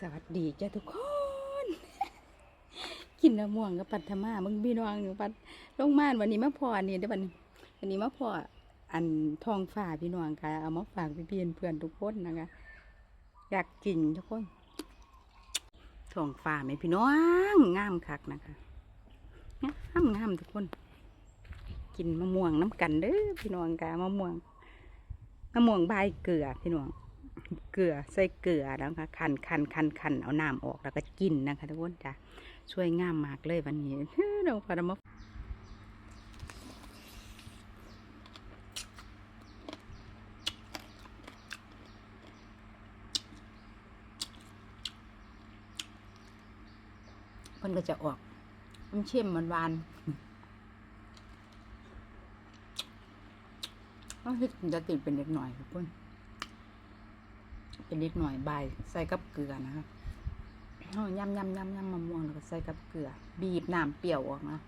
สวัสดีจ้าทุกคน กินน้ำม่วงกับปัทมามึงพี่น้องอยู่ปัดลงมานวันนี้มาพอนี่เดี๋ยววันวันนี้มาพออันทองฟ้าพี่น้องค่ะเอามาฝากพี่เพี่เพื่อนทุกคนนะคะอยากกินทุกคนทองฟ้าไหมพี่น้องงามคักนะคะงามงามทุกคน กินมะม่วงน้ำกันเด้อพี่น้องค่ะมะม่วงมะม่วงใบเกลือพี่น้อง เกลือใส่เกลือนะคะคันคันคันคันเอาน้ำออกแล้วก็กินนะคะทุกคนจ้ะช่วยง่ามมากเลยวันนี้น้องพารามามันก็จะออกมันเชื่อมมันหวานต้องคิดจะติดเป็นเล็กหน่อยทุกคน เป็นนิดหน่อยใบใส่กับเกลือนะคะเอายำยำยำยำมะม่วงแล้วก็ใส่กับเกลือ บีบน้ำเปรี้ยวออกนะ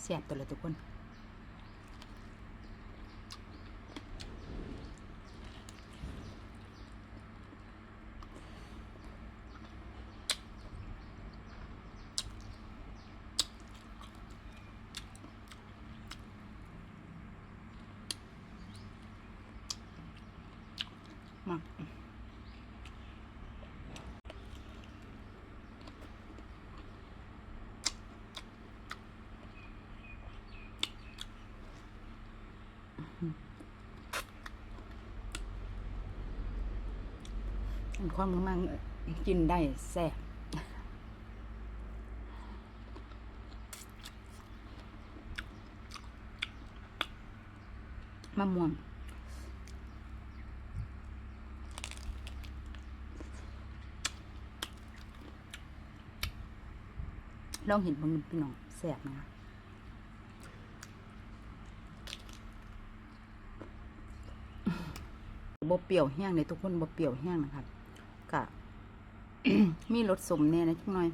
เสียบตัวเลยทุกคน มากความมังกินได้แซ่บมะม่วง ลองเห็นบางพี่น้องแสบนะคะบ่เปรี้ยวแห้งเลยทุกคนบเปรี้ยวแห้งนะครับกะมีรสสมแน่นะจักหน่อย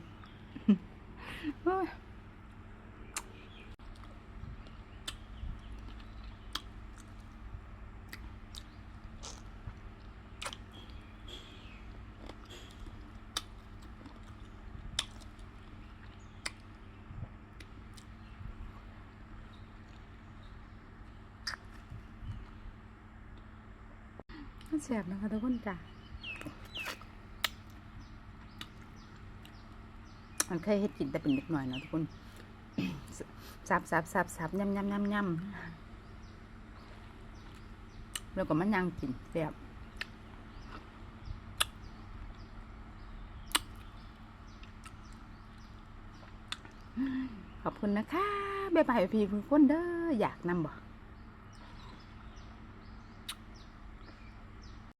มันแสบนะคะทุกคนจ้ะมันเคยเฮ็ดกินแต่เป็นเด็กหน่อยเนาะทุกคนสับสับสับสับยำยำยำยำแล้วก็มันยังกินแซ่บขอบคุณนะคะ บ๊ายบายพี่ทุกคนเด้ออยากนำบ่